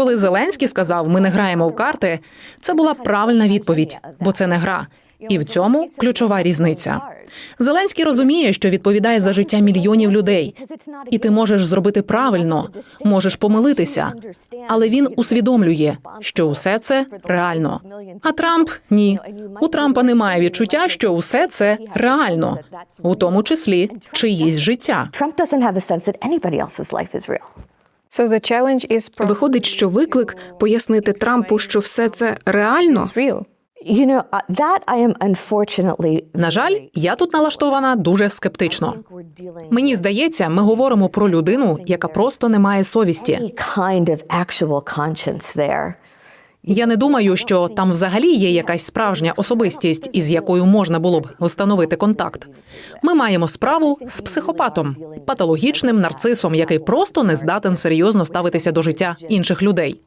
Коли Зеленський сказав, ми не граємо в карти, це була правильна відповідь, бо це не гра. І в цьому ключова різниця. Зеленський розуміє, що відповідає за життя мільйонів людей, і ти можеш зробити правильно, можеш помилитися, але він усвідомлює, що усе це реально. А Трамп ні. У Трампа немає відчуття, що усе це реально, у тому числі чиїсь життя. Виходить, що виклик пояснити Трампу, що все це реально. real. You know, uh, that I am unfortunately. На жаль, я тут налаштована дуже скептично. Мені здається, ми говоримо про людину, яка просто не має совісті. Я не думаю, що там взагалі є якась справжня особистість, із якою можна було б встановити контакт. Ми маємо справу з психопатом, патологічним нарцисом, який просто не здатен серйозно ставитися до життя інших людей.